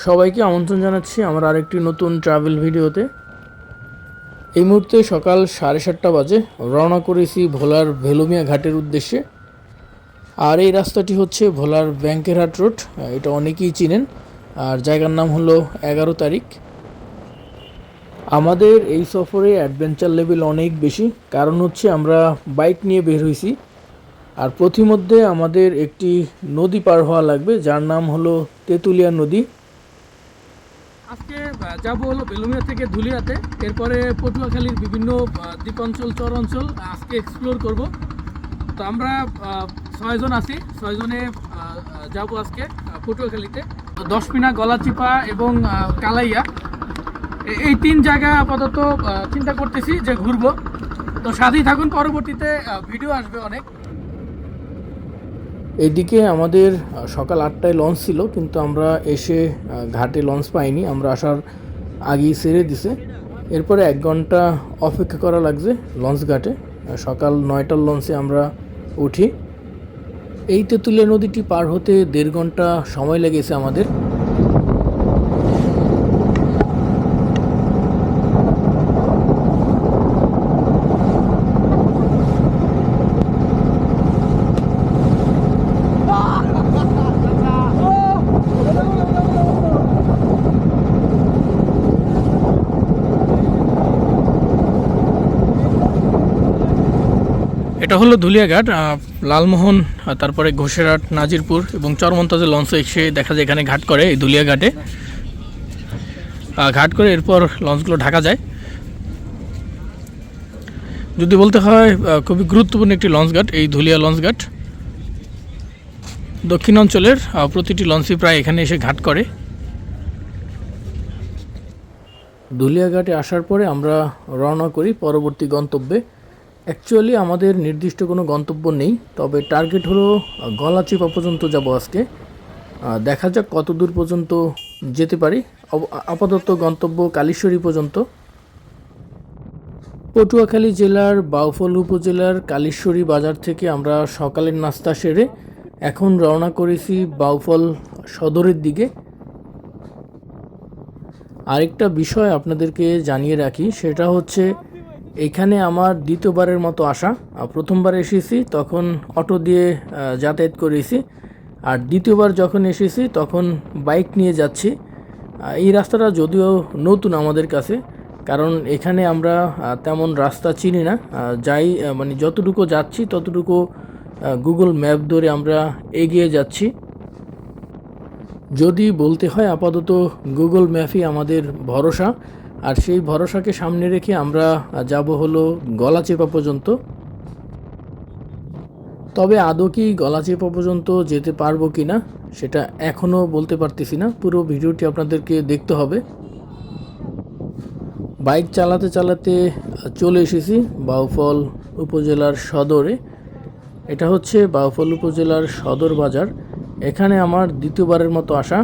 সবাইকে আমন্ত্রণ জানাচ্ছি আমার আরেকটি নতুন ট্রাভেল ভিডিওতে। এই মুহূর্তে সকাল সাড়ে সাতটা বাজে, রওনা করেছি ভোলার ভেলুমিয়া ঘাটের উদ্দেশ্যে। আর এই রাস্তাটি হচ্ছে ভোলার ব্যাংকের হাট রোড, এটা অনেকেই চিনেন। আর জায়গার নাম হলো এগারো তারিখ। আমাদের এই সফরে অ্যাডভেঞ্চার লেভেল অনেক বেশি, কারণ হচ্ছে আমরা বাইক নিয়ে বের হয়েছি। আর প্রতিমধ্যে আমাদের একটি নদী পার হওয়া লাগবে, যার নাম হলো তেঁতুলিয়া নদী। আজকে যাব হলো বেলুমিয়া থেকে ধুলিয়াতে। এরপরে পটুয়াখালীর বিভিন্ন আহ, দ্বীপাঞ্চল চর অঞ্চল আজকে এক্সপ্লোর করব। তো আমরা ছয়জন আছি। ছয়জনে যাব আজকে পটুয়াখালীতে। দশমিনা গলাচিপা এবং কালাইয়া। এই তিন জায়গা আপাতত চিন্তা করতেছি যে ঘুরবো। তো সাথেই থাকুন পরবর্তীতে ভিডিও আসবে অনেক। এদিকে আমাদের সকাল আটটায় লঞ্চ ছিল, কিন্তু আমরা এসে ঘাটে লঞ্চ পাইনি। আমরা আসার আগেই সেরে দিছে। এরপরে এক ঘণ্টা অপেক্ষা করা লাগছে লঞ্চ ঘাটে। সকাল নয়টার লঞ্চে আমরা উঠি। এই তেঁতুলিয়া নদীটি পার হতে দেড় ঘণ্টা সময় লেগেছে আমাদের। এটা হলো ধুলিয়াঘাট লালমোহন তারপরে ঘোষেরহাট, নাজিরপুর এবং চরমন্তাজের লঞ্চ এসে দেখা যায় এখানে ঘাট করে এই ধুলিয়াঘাটে ঘাট করে এরপর লঞ্চগুলো ঢাকা যায়। যদি বলতে হয় খুবই গুরুত্বপূর্ণ একটি লঞ্চ ঘাট, এই ধুলিয়া লঞ্চ ঘাট। দক্ষিণ অঞ্চলের প্রতিটি লঞ্চই প্রায় এখানে এসে ঘাট করে। ধুলিয়াঘাটে আসার পরে আমরা রওনা করি পরবর্তী গন্তব্যে। অ্যাকচুয়ালি আমাদের নির্দিষ্ট কোনো গন্তব্য নেই, তবে টার্গেট হলো গলাচিপা পর্যন্ত যাব আজকে। দেখা যাক কত দূর পর্যন্ত যেতে পারি। আপাতত গন্তব্য কালীশ্বরী পর্যন্ত। পটুয়াখালী জেলার, বাউফল উপজেলার কালীশ্বরী বাজার থেকে আমরা সকালের নাস্তা সেরে এখন রওনা করেছি বাউফল সদরের দিকে। আরেকটা বিষয় আপনাদেরকে জানিয়ে রাখি, সেটা হচ্ছে এখানে আমার দ্বিতীয়বারের মতো আসা প্রথমবার এসেছি, তখন অটো দিয়ে যাতায়াত করেছি। আর দ্বিতীয়বার যখন এসেছি, তখন বাইক নিয়ে যাচ্ছি। এই রাস্তাটা যদিও নতুন আমাদের কাছে, কারণ এখানে আমরা তেমন রাস্তা চিনি না। যাই মানে যতটুকু যাচ্ছি, ততটুকু গুগল ম্যাপ ধরে আমরা এগিয়ে যাচ্ছি। যদি বলতে হয়, আপাতত গুগল ম্যাপই আমাদের ভরসা। আর সেই ভরসাকে সামনে রেখে আমরা যাব হলো গলাচেপা পর্যন্ত। তবে আদৌ কি গলাচেপা পর্যন্ত যেতে পারব কি না সেটা এখনও বলতে পারতেছি না। পুরো ভিডিওটি আপনাদেরকে দেখতে হবে। বাইক চালাতে চালাতে চলে এসেছি বাউফল উপজেলার সদরে। এটা হচ্ছে বাউফল উপজেলার সদর বাজার। এখানে আমার দ্বিতীয়বারের মতো আসা।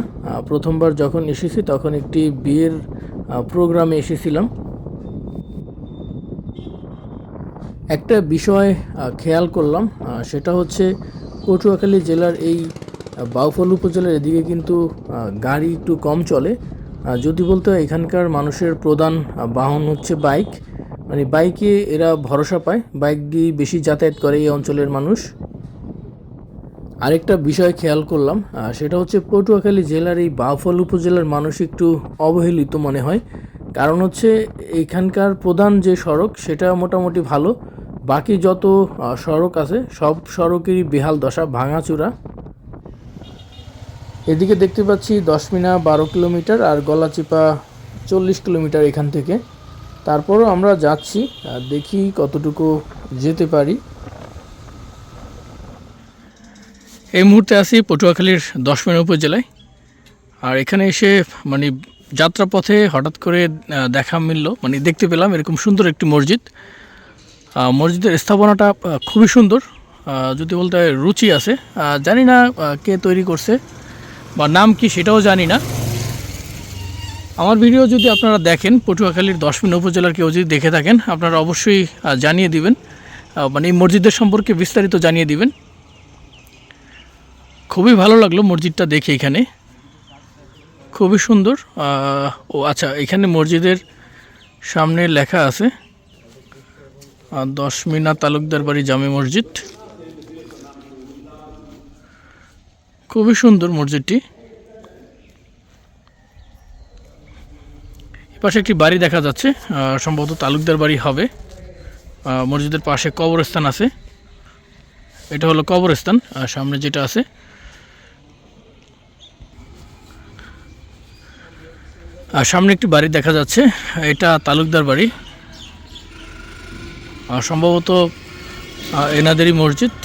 প্রথমবার যখন এসেছি তখন একটি বিয়ের প্রোগ্রামে এসেছিলাম। একটা বিষয় খেয়াল করলাম সেটা হচ্ছে পটুয়াখালী জেলার এই বাউফল উপজেলার এদিকে কিন্তু গাড়ি একটু কম চলে। যদি বলতে এখানকার মানুষের প্রধান বাহন হচ্ছে বাইক। মানে বাইকে এরা ভরসা পায়, বাইক দিয়ে বেশি যাতায়াত করে এই অঞ্চলের মানুষ। আরেকটা বিষয় খেয়াল করলাম সেটা হচ্ছে পটুয়াখালী জেলার এই বাউফল উপজেলার মানুষ একটু অবহেলিত মনে হয়। কারণ হচ্ছে এখানকার প্রধান যে সড়ক, সেটা মোটামুটি ভালো। বাকি যত সড়ক আছে, সব সড়কেরই বেহাল দশা ভাঙাচূড়া এদিকে দেখতে পাচ্ছি দশমিনা বারো কিলোমিটার আর গলাচিপা চল্লিশ কিলোমিটার এখান থেকে। তারপরও আমরা যাচ্ছি দেখি কতটুকু যেতে পারি। এই মুহূর্তে আছি পটুয়াখালীর দশমিনা উপজেলায়। আর এখানে এসে মানে যাত্রাপথে হঠাৎ করে দেখা মিলল। মানে দেখতে পেলাম এরকম সুন্দর একটি মসজিদ। মসজিদের স্থাপনাটা খুবই সুন্দর। যদি বলতে হয় রুচি আছে। জানি না কে তৈরি করছে বা নাম কি সেটাও জানি না। আমার ভিডিও যদি আপনারা দেখেন, পটুয়াখালীর দশমিন উপজেলার কেউ যদি দেখে থাকেন, আপনারা অবশ্যই জানিয়ে দিবেন। মানে এই মসজিদের সম্পর্কে বিস্তারিত জানিয়ে দিবেন। খুবই ভালো লাগল মসজিদটা দেখে এখানে। খুবই সুন্দর। ও আচ্ছা এখানে মসজিদের সামনে লেখা আছে দশ মিনা তালুকদার বাড়ি জামে মসজিদ। খুবই সুন্দর মসজিদটি। এপাশে একটি বাড়ি দেখা যাচ্ছে সম্ভবত তালুকদার বাড়ি হবে। মসজিদের পাশে কবরস্থান আছে। এটা হলো কবরস্থান সামনে যেটা আছে। সামনে একটি বাড়ি দেখা যাচ্ছে, এটা তালুকদার বাড়ি। সম্ভবত এনাদেরই মসজিদ।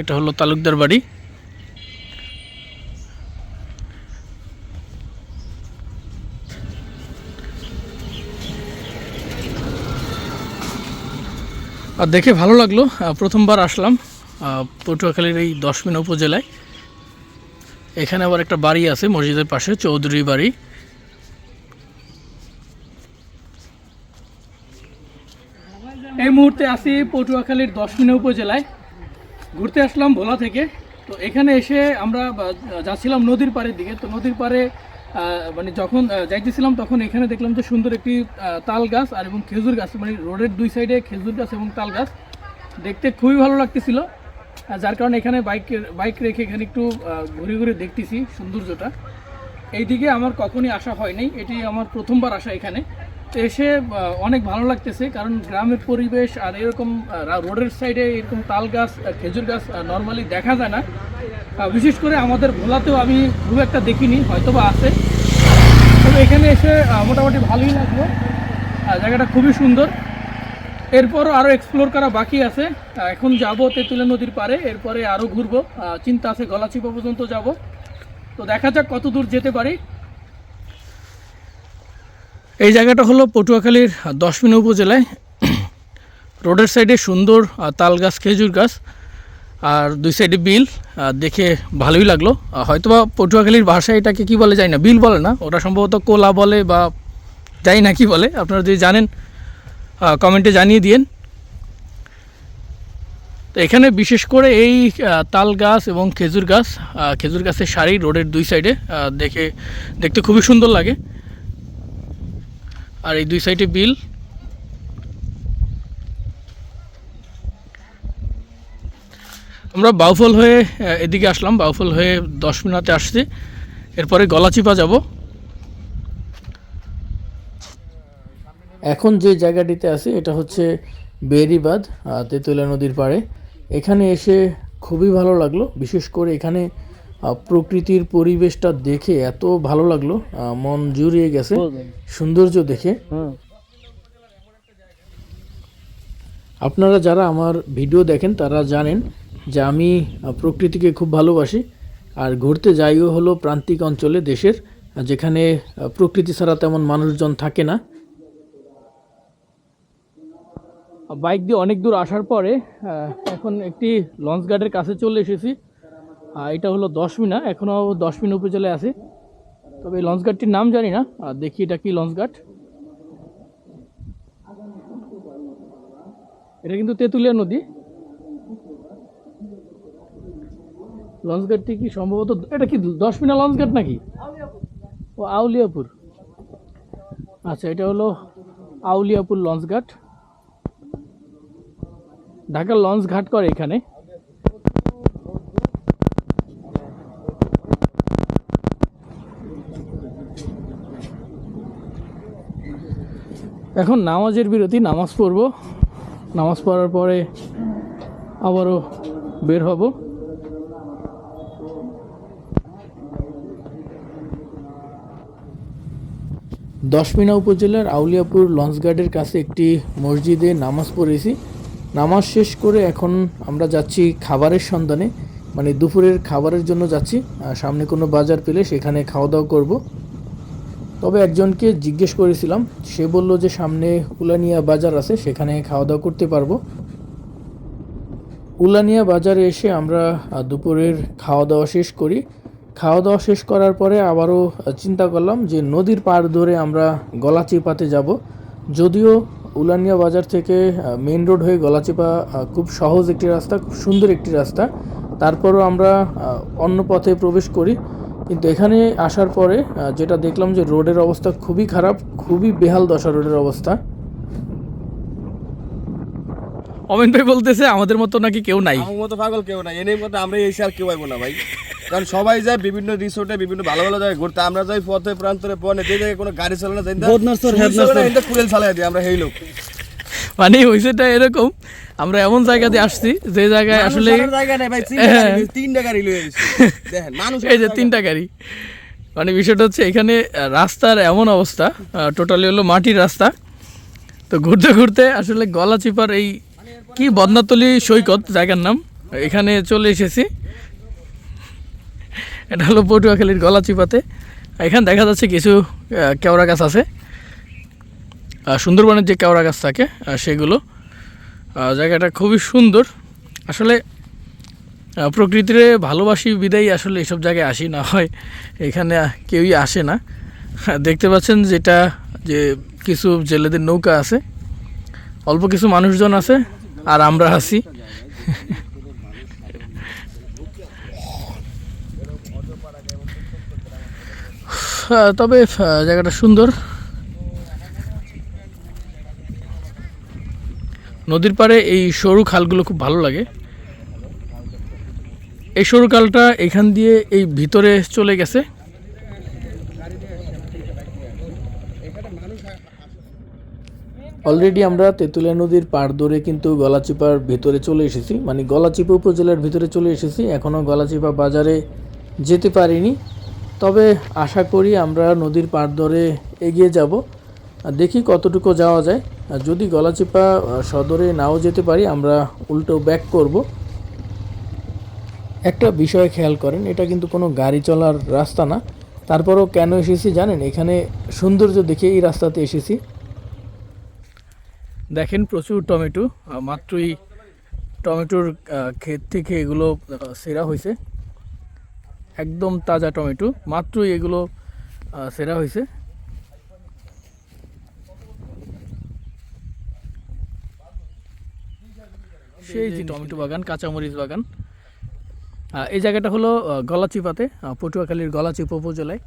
এটা হলো তালুকদার বাড়ি। আর দেখে ভালো লাগল প্রথমবার আসলাম পটুয়াখালীর এই দশমিনা উপজেলায়। এখানে আবার একটা বাড়ি আছে, মসজিদের পাশে, চৌধুরী বাড়ি। এই মুহূর্তে আছি পটুয়াখালীর দশমিনা উপজেলায়। ঘুরতে আসলাম ভোলা থেকে। তো এখানে এসে আমরা যাচ্ছিলাম নদীর পাড়ের দিকে। তো নদীর পাড়ে মানে যখন যাইতেছিলাম তখন এখানে দেখলাম যে সুন্দর একটি তাল গাছ আর এবং খেজুর গাছ। মানে রোডের দুই সাইডে খেজুর গাছ এবং তাল গাছ। দেখতে খুবই ভালো লাগতেছিল। যার কারণে এখানে বাইক বাইক রেখে এখানে একটু ঘুরে ঘুরে দেখতেছি সৌন্দর্যটা। এইদিকে আমার কখনই আসা হয়নি এটি আমার প্রথমবার আসা এখানে। তো এসে অনেক ভালো লাগতেছে, কারণ গ্রামের পরিবেশ আর এরকম রোডের সাইডে এরকম তাল গাছ খেজুর গাছ নর্মালি দেখা যায় না। বিশেষ করে আমাদের ভোলাতেও আমি খুব একটা দেখিনি হয়তো বা আছে। তবে এখানে এসে মোটামুটি ভালোই লাগল। জায়গাটা খুবই সুন্দর। এরপরও আরও এক্সপ্লোর করা বাকি আছে। এখন যাব তেঁতুলে নদীর পারে এরপরে আরও ঘুরবো। চিন্তা আছে গলাচিপা পর্যন্ত যাব। তো দেখা যাক কত দূর যেতে পারি। এই জায়গাটা হলো পটুয়াখালীর দশমিনা উপজেলায়। রোডের সাইডে সুন্দর তাল গাছ, খেজুর গাছ, আর দুই সাইডে বিল। দেখে ভালোই লাগল। হয়তোবা পটুয়াখালীর ভাষায় এটাকে কি বলে যায় না, বিল বলে না। ওটা সম্ভবত কোলা বলে বা যাই না কি বলে। আপনারা যদি জানেন কমেন্টে জানিয়ে দিন তো এখানে বিশেষ করে এই তাল গাছ এবং খেজুর গাছ খেজুর গাছের সারি রোডের দুই সাইডে দেখে, দেখতে খুবই সুন্দর লাগে। আর এই দুই সাইডে বিল। আমরা বাউফল হয়ে এদিকে আসলাম। বাউফল হয়ে দশ মিনিটে আসছি। এরপরে গলাচিপা যাব। এখন যে জায়গাটিতে আছি এটা হচ্ছে বেরিবাদ আহ, তেঁতুলিয়া নদীর পাড়ে। এখানে এসে খুবই ভালো লাগল বিশেষ করে এখানে প্রকৃতির পরিবেশটা দেখে এত ভালো লাগল মন জুড়িয়ে গেছে সৌন্দর্য দেখে। আপনারা যারা আমার ভিডিও দেখেন তারা জানেন যে আমি প্রকৃতিকে খুব ভালোবাসি আর ঘুরতে যাইও হলো প্রান্তিক অঞ্চলে দেশের যেখানে প্রকৃতি ছাড়া তেমন মানুষজন থাকে না। বাইক দিয়ে অনেক দূর আসার পরে এখন একটি লঞ্চ গার্ডের কাছে চলে এসেছি। এটা হলো দশ মিনা এখনও দশ মিনা উপজেলায় আছে। তবে এই লঞ্চ গার্ডটির নাম জানি না, আর দেখি এটা কি লঞ্চ গার্ড। এটা কিন্তু তেঁতুলিয়া নদী। লঞ্চ গার্ডটি কি সম্ভবত, এটা কি দশ মিনা লঞ্চ গার্ড নাকি? ও আউলিয়াপুর। আচ্ছা এটা হলো আউলিয়াপুর লঞ্চ ঘাট ঢাকার লঞ্চ ঘাট করে এখানে। এখন নামাজের বিরতি, নামাজ পড়ব। নামাজ পড়ার পরে আবারও বের হব। দশমিনা উপজেলার আউলিয়াপুর লঞ্চ লঞ্চঘাটের কাছে একটি মসজিদে নামাজ পড়েছি। নামাজ শেষ করে এখন আমরা যাচ্ছি খাবারের সন্ধানে। মানে দুপুরের খাবারের জন্য যাচ্ছি। সামনে কোনো বাজার পেলে সেখানে খাওয়া দাওয়া করব। তবে একজনকে জিজ্ঞেস করেছিলাম। সে বলল যে সামনে উলানিয়া বাজার আছে, সেখানে খাওয়া দাওয়া করতে পারব। উলানিয়া বাজারে এসে আমরা দুপুরের খাওয়া দাওয়া শেষ করি। খাওয়া দাওয়া শেষ করার পরে আবারও চিন্তা করলাম যে নদীর পাড় ধরে আমরা গলাচিপাতে যাব। যদিও উলানিয়া বাজার থেকে মেন রোড হয়ে গলাচিপা খুব সহজ একটি রাস্তা, খুব সুন্দর একটি রাস্তা। তারপরও আমরা অন্য পথে প্রবেশ করি। কিন্তু এখানে আসার পরে যেটা দেখলাম যে রোডের অবস্থা খুবই খারাপ, খুবই বেহাল দশা রোডের অবস্থা। অমিন ভাই বলতেছে আমাদের মতো নাকি কেউ নাই। আমার মতো পাগল কেউ নাই। এনে মতো আমরা এসে আর কেউ আইবো না ভাই। কারণ সবাই যায় বিভিন্ন রিসোর্টে বিভিন্ন ভালো ভালো জায়গায় ঘুরতে। আমরা যাই পথে প্রান্তরে পনে যে জায়গায় কোনো গাড়ি চালানো যাই না। কুড়েল চালাই দিই আমরা হেই লোক। মানে হয়েছেটা এরকম আমরা এমন জায়গাতে আসছি যে জায়গায় আসলে জায়গা নেই ভাই হ্যাঁ। তিনটা গাড়ি লয়ে দেখেন মানুষ এই যে তিনটা গাড়ি। মানে বিষয়টা হচ্ছে এখানে রাস্তার এমন অবস্থা টোটালি হলো মাটির রাস্তা। তো ঘুরতে ঘুরতে আসলে গলা চিপার এই কি বদনাতলি সৈকত, জায়গার নাম, এখানে চলে এসেছি। এটা হলো পটুয়াখালীর গলা চিপাতে এখানে দেখা যাচ্ছে কিছু কেওড়া গাছ আছে। সুন্দরবনের যে কেওড়া গাছ থাকে সেগুলো। জায়গাটা খুবই সুন্দর। আসলে প্রকৃতিরে ভালোবাসি, বিদায়ী আসলে এসব জায়গায় আসি, না হয় এখানে কেউই আসে না। দেখতে পাচ্ছেন যেটা, যে কিছু জেলেদের নৌকা আছে। অল্প কিছু মানুষজন আছে। আর আমরা আছি। তবে জায়গাটা সুন্দর। নদীর পাড়ে এই সরু খালগুলো খুব ভালো লাগে। এই সরু খালটা এখান দিয়ে এই ভিতরে চলে গেছে। অলরেডি আমরা তেঁতুলিয়া নদীর পাড় ধরে কিন্তু গলাচিপার ভেতরে চলে এসেছি। মানে গলাচিপা উপজেলার ভিতরে চলে এসেছি। এখনও গলাচিপা বাজারে যেতে পারিনি। তবে আশা করি আমরা নদীর পাড় ধরে এগিয়ে যাব। দেখি কতটুকু যাওয়া যায়। যদি গলাচিপা সদরে নাও যেতে পারি, আমরা উল্টো ব্যাক করব। একটা বিষয় খেয়াল করেন, এটা কিন্তু কোনো গাড়ি চলার রাস্তা না। তারপরও কেন এসেছি জানেন? এখানে সৌন্দর্য দেখে এই রাস্তাতে এসেছি। দেখেন প্রচুর টমেটো মাত্রই টমেটোর ক্ষেত থেকে এগুলো সেরা হয়েছে। একদম তাজা টমেটো, মাত্রই এগুলো সেরা হয়েছে। সেই যে টমেটো বাগান, কাঁচামরিচ বাগান। এই জায়গাটা হলো গলাচিপাতে পটুয়াখালীর গলাচিপ উপজেলায়।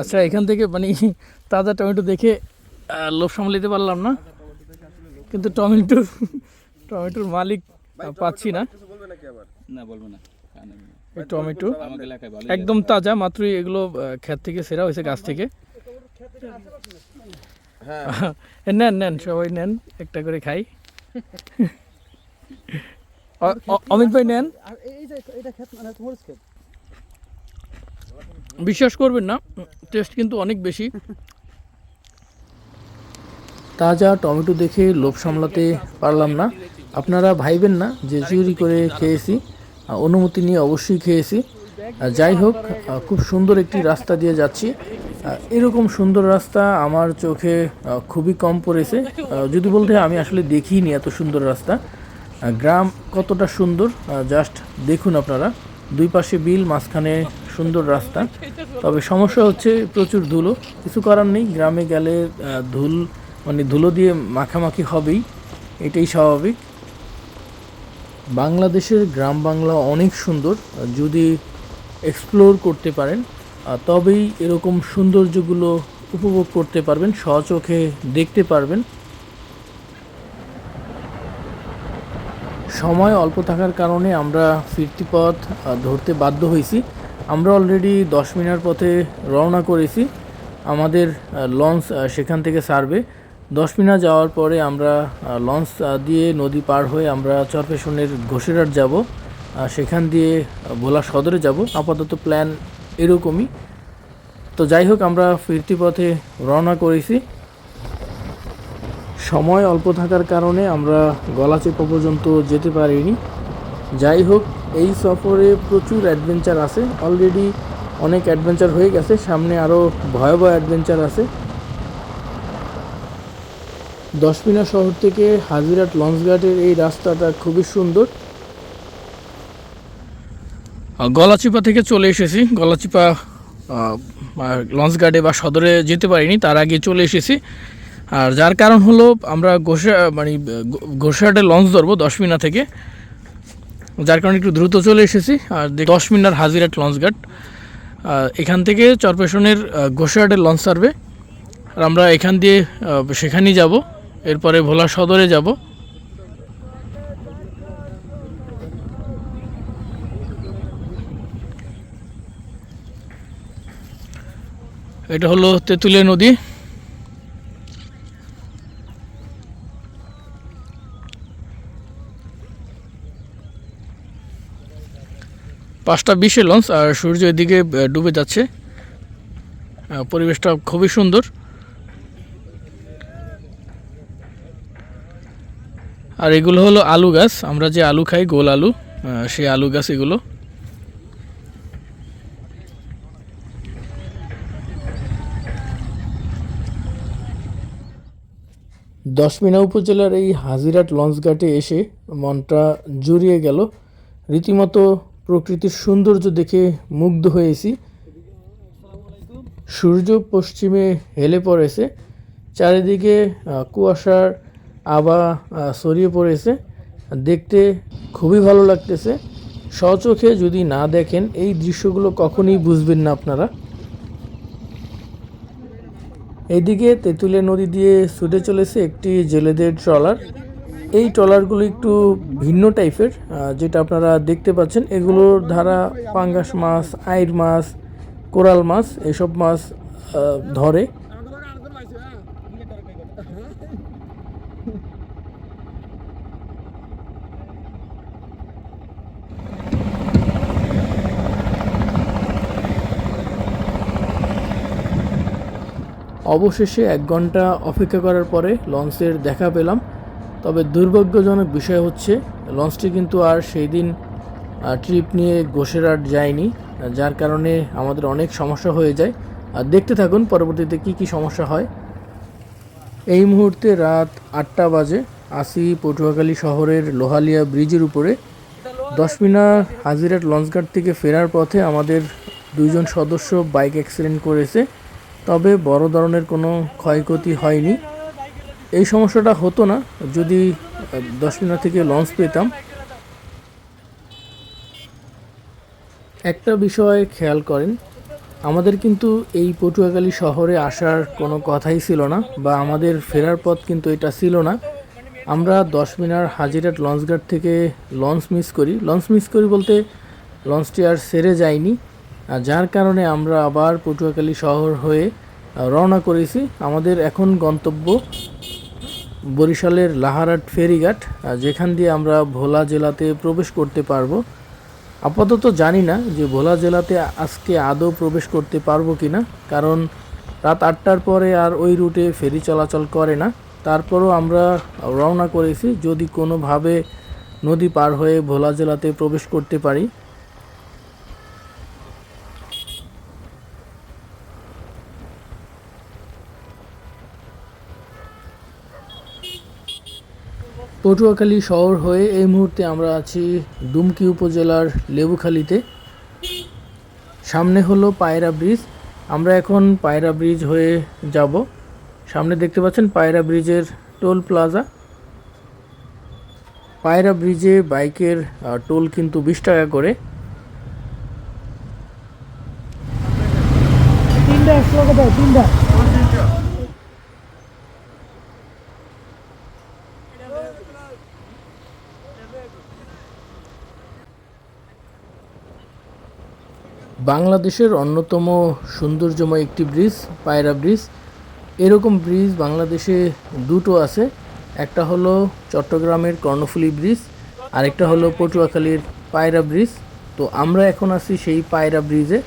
আচ্ছা এখান থেকে মানে তাজা টমেটো দেখে লোভ সামলাতে পারলাম না। কিন্তু টমেটো টমেটোর মালিক পাচ্ছি না। না বলব না। এই টমেটো একদম তাজা মাত্রই এগুলো ক্ষেত থেকে সেরা হয়েছে গাছ থেকে। এ নেন নেন সবাই নেন একটা করে খাই। অমিত ভাই নেন। বিশ্বাস করবেন না টেস্ট কিন্তু অনেক বেশি। তাজা টমেটো দেখে লোভ সামলাতে পারলাম না। আপনারা ভাইবেন না যে চুরি করে খেয়েছি। অনুমতি নিয়ে অবশ্যই খেয়েছি। যাই হোক খুব সুন্দর একটি রাস্তা দিয়ে যাচ্ছি। এরকম সুন্দর রাস্তা আমার চোখে খুবই কম পড়েছে। যদি বলতে আমি আসলে দেখিনি এত সুন্দর রাস্তা। গ্রাম কতটা সুন্দর জাস্ট দেখুন আপনারা। দুই পাশে বিল, মাঝখানে সুন্দর রাস্তা। তবে সমস্যা হচ্ছে প্রচুর ধুলো। কিছু করার নেই, গ্রামে গেলে ধুল মানে ধুলো দিয়ে মাখামাখি হবেই, এটাই স্বাভাবিক। বাংলাদেশের গ্রাম বাংলা অনেক সুন্দর, যদি এক্সপ্লোর করতে পারেন তবেই এরকম সৌন্দর্যগুলো উপভোগ করতে পারবেন স্বচোখে দেখতে পারবেন। সময় অল্প থাকার কারণে আমরা ফিরতি পথ ধরতে বাধ্য হয়েছি। আমরা অলরেডি দশ মিনিট পথে রওনা করেছি। আমাদের লঞ্চ সেখান থেকে সার্ভে দশ মিনিট যাওয়ার পরে আমরা লঞ্চ দিয়ে নদী পার হয়ে আমরা চরপেশনের ঘোষেরাট যাব। সেখান দিয়ে ভোলা সদরে যাব। আপাতত প্ল্যান এরকমই। তো যাই হোক, আমরা ফিরতি পথে রওনা করেছি। সময় অল্প থাকার কারণে আমরা গলা গলাচিপা পর্যন্ত যেতে পারিনি। যাই হোক, এই সফরে প্রচুর অ্যাডভেঞ্চার আছে। অলরেডি অনেক অ্যাডভেঞ্চার হয়ে গেছে। সামনে আরও ভয়াবহ অ্যাডভেঞ্চার আছে। দশমিনা শহর থেকে হাজিরাট লঞ্চঘাটের এই রাস্তাটা খুবই সুন্দর। গলাচিপা থেকে চলে এসেছি। গলাচিপা লঞ্চ গার্ডে বা সদরে যেতে পারিনি, তার আগে চলে এসেছি। আর যার কারণ হলো আমরা গোসা মানে গোসাহাটে লঞ্চ ধরবো দশ মিনা থেকে। যার কারণে একটু দ্রুত চলে এসেছি। আর দেখ- দশ মিনার হাজিরাট লঞ্চ ঘাট এখান থেকে চরপেশনের গোসাহাটের লঞ্চ সার্ভে আর আমরা এখান দিয়ে সেখানেই যাব। এরপরে ভোলা সদরে যাব। এটা হলো তেঁতুলিয়া নদী। পাঁচটা বিশে লঞ্চ, আর সূর্য এদিকে ডুবে যাচ্ছে। পরিবেশটা খুবই সুন্দর। আর এগুলো হলো আলু গাছ। আমরা যে আলু খাই, গোল আলু সেই আলু গাছ এগুলো। দশমিনা উপজেলার এই হাজিরাট লঞ্চঘাটে এসে মনটা জুড়িয়ে গেল। রীতিমতো প্রকৃতির সৌন্দর্য দেখে মুগ্ধ হয়েছি। সূর্য পশ্চিমে হেলে পড়েছে। চারিদিকে কুয়াশার আবা আহ, ছড়িয়ে পড়েছে। দেখতে খুবই ভালো লাগতেছে। স্বচোখে যদি না দেখেন এই দৃশ্যগুলো কখনই বুঝবেন না আপনারা। এদিকে তেঁতুলিয়া নদী দিয়ে ছুটে চলেছে একটি জেলেদের ট্রলার। এই ট্রলারগুলো একটু ভিন্ন টাইপের যেটা আপনারা দেখতে পাচ্ছেন। এগুলোর ধারা পাঙ্গাস মাছ আইর মাছ কোরাল মাছ এসব মাছ ধরে। অবশেষে এক ঘণ্টা অপেক্ষা করার পরে লঞ্চের দেখা পেলাম। তবে দুর্ভাগ্যজনক বিষয় হচ্ছে, লঞ্চটি কিন্তু আর সেই দিন ট্রিপ নিয়ে গোসেরহাট যায়নি, যার কারণে আমাদের অনেক সমস্যা হয়ে যায়। আর দেখতে থাকুন পরবর্তীতে কি কি সমস্যা হয়। এই মুহূর্তে রাত আটটা বাজে। আসি পটুয়াখালী শহরের লোহালিয়া ব্রিজের উপরে। দশমিনা হাজিরাট লঞ্চঘাট থেকে ফেরার পথে আমাদের দুইজন সদস্য বাইক অ্যাক্সিডেন্ট করেছে। তবে বড় ধরনের কোনো ক্ষয়ক্ষতি হয়নি। এই সমস্যাটা হতো না। যদি আহ, দশমিনা থেকে লঞ্চ পেতাম। একটা বিষয় খেয়াল করেন আমাদের কিন্তু এই পটুয়াখালী শহরে আসার কোনো কথাই ছিল না বা আমাদের ফেরার পথ কিন্তু এটা ছিল না। আমরা দশ মিনার হাজিরাট লঞ্চঘাট থেকে লঞ্চ মিস করি। লঞ্চ মিস করি বলতে লঞ্চটি আর সেরে যায়নি। যার কারণে আমরা আবার পটুয়াখালী শহর হয়ে রওনা করেছি। আমাদের এখন গন্তব্য বরিশালের লাহারাট ফেরিঘাট যেখান দিয়ে আমরা ভোলা জেলাতে প্রবেশ করতে পারব। আপাতত জানি না যে ভোলা জেলাতে আজকে আদৌ প্রবেশ করতে পারব কি না কারণ রাত আটটার পরে আর ওই রুটে ফেরি চলাচল করে না। তারপরও আমরা রওনা করেছি, যদি কোনোভাবে নদী পার হয়ে ভোলা জেলাতে প্রবেশ করতে পারি। পটুয়াখালী শহর হয়ে এই মুহূর্তে আমরা আছি ডুমকি উপজেলার লেবুখালীতে। সামনে হলো পায়রা ব্রিজ। আমরা এখন পায়রা ব্রিজ হয়ে যাব। সামনে দেখতে পাচ্ছেন পায়রা ব্রিজের টোল প্লাজা। পায়রা ব্রিজে বাইকের টোল কিন্তু বিশ টাকা করে। বাংলাদেশের অন্যতম সৌন্দর্যময় একটি ব্রিজ, পায়রা ব্রিজ। এরকম ব্রিজ বাংলাদেশে দুটো আছে। একটা হলো চট্টগ্রামের কর্ণফুলী ব্রিজ, আরেকটা হলো পটুয়াখালীর পায়রা ব্রিজ। তো আমরা এখন আছি সেই পায়রা ব্রিজে।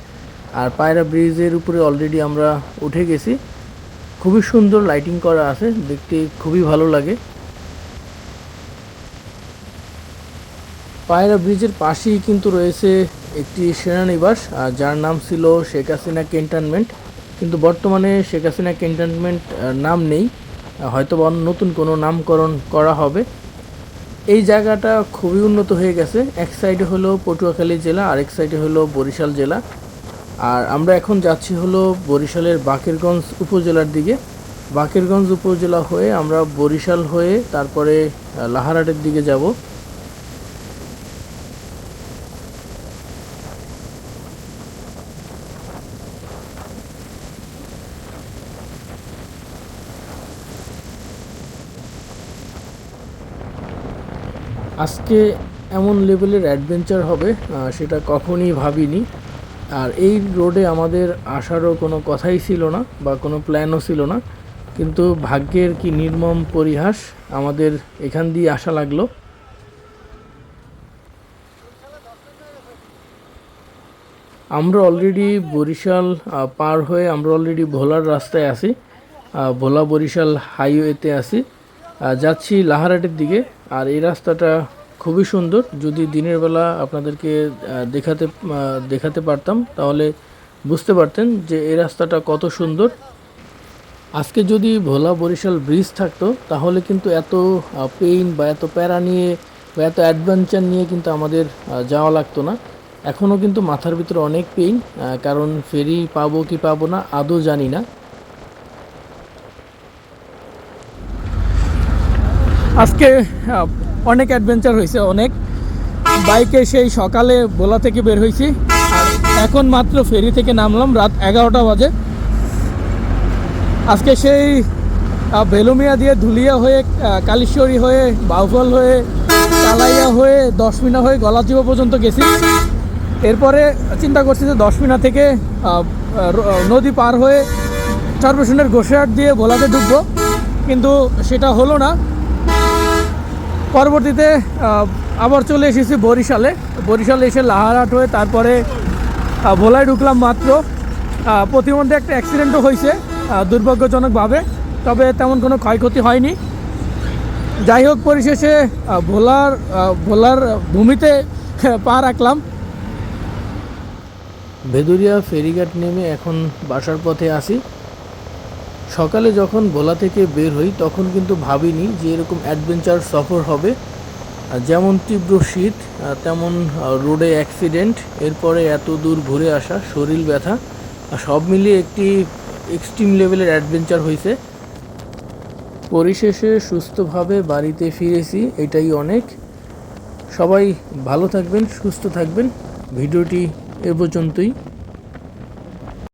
আর পায়রা ব্রিজের উপরে অলরেডি আমরা উঠে গেছি। খুবই সুন্দর লাইটিং করা আছে, দেখতে খুবই ভালো লাগে। পায়রা ব্রিজের পাশেই কিন্তু রয়েছে একটি সেনানিবাস, আর যার নাম ছিল শেখ হাসিনা ক্যান্টনমেন্ট। কিন্তু বর্তমানে শেখ হাসিনা ক্যান্টনমেন্ট নাম নেই। হয়তো নতুন কোনো নামকরণ করা হবে। এই জায়গাটা খুবই উন্নত হয়ে গেছে। এক সাইডে হলো পটুয়াখালী জেলা, আরেক সাইডে হলো বরিশাল জেলা। আর আমরা এখন যাচ্ছি হলো বরিশালের বাকেরগঞ্জ উপজেলার দিকে। বাকেরগঞ্জ উপজেলা হয়ে আমরা বরিশাল হয়ে তারপরে লাহারাটের দিকে যাব। আজকে এমন লেভেলের অ্যাডভেঞ্চার হবে সেটা কখনই ভাবিনি। আর এই রোডে আমাদের আসারও কোনো কথাই ছিল না বা কোনো প্ল্যানও ছিল না। কিন্তু ভাগ্যের কি নির্মম পরিহাস আমাদের এখান দিয়ে আসা লাগল। আমরা অলরেডি বরিশাল পার হয়ে আমরা অলরেডি ভোলার রাস্তায় আছি। ভোলা বরিশাল হাইওয়েতে আছি। যাচ্ছি লাহারাটের দিকে। আর এই রাস্তাটা খুবই সুন্দর। যদি দিনের বেলা আপনাদেরকে দেখাতে দেখাতে পারতাম, তাহলে বুঝতে পারতেন যে এই রাস্তাটা কত সুন্দর। আজকে যদি ভোলা বরিশাল ব্রিজ থাকতো, তাহলে কিন্তু এত পেইন বা এত প্যারা নিয়ে বা এত অ্যাডভেঞ্চার নিয়ে কিন্তু আমাদের যাওয়া লাগতো না। এখনও কিন্তু মাথার ভিতরে অনেক পেইন কারণ ফেরি পাবো কি পাবো না, আদৌ জানি না। আজকে অনেক অ্যাডভেঞ্চার হয়েছে, অনেক। বাইকে সেই সকালে ভোলা থেকে বের হয়েছি এখন মাত্র ফেরি থেকে নামলাম, রাত এগারোটা বাজে। আজকে সেই বেলুমিয়া দিয়ে ধুলিয়া হয়ে কালীশ্বরী হয়ে বাউফল হয়ে, কালাইয়া হয়ে, দশমিনা হয়ে গলাচিপা পর্যন্ত গেছি। এরপরে চিন্তা করছি যে দশমিনা থেকে নদী পার হয়ে চরপেশনের গোসাহাট দিয়ে ভোলাতে ঢুকবো। কিন্তু সেটা হলো না। পরবর্তীতে আবার চলে এসেছি বরিশালে। বরিশালে এসে লাহারহাট হয়ে তারপরে ভোলায় ঢুকলাম মাত্র। প্রতিমধ্যে একটা অ্যাক্সিডেন্টও হয়েছে দুর্ভাগ্যজনকভাবে। তবে তেমন কোনো ক্ষয়ক্ষতি হয়নি। যাই হোক, পরিশেষে ভোলার ভোলার ভূমিতে পা রাখলাম। ভেদুরিয়া ফেরিঘাট নেমে এখন বাসার পথে আসি সকালে যখন ভোলা থেকে বের হই, তখন কিন্তু ভাবিনি যে এরকম অ্যাডভেঞ্চার সফর হবে। যেমন তীব্র শীত তেমন রোডে অ্যাক্সিডেন্ট এরপরে এত দূর ঘুরে আসা, শরীর ব্যথা সব মিলিয়ে একটি এক্সট্রিম লেভেলের অ্যাডভেঞ্চার হয়েছে পরিশেষে সুস্থভাবে বাড়িতে ফিরেছি, এটাই অনেক। সবাই ভালো থাকবেন, সুস্থ থাকবেন। ভিডিওটি এ পর্যন্তই।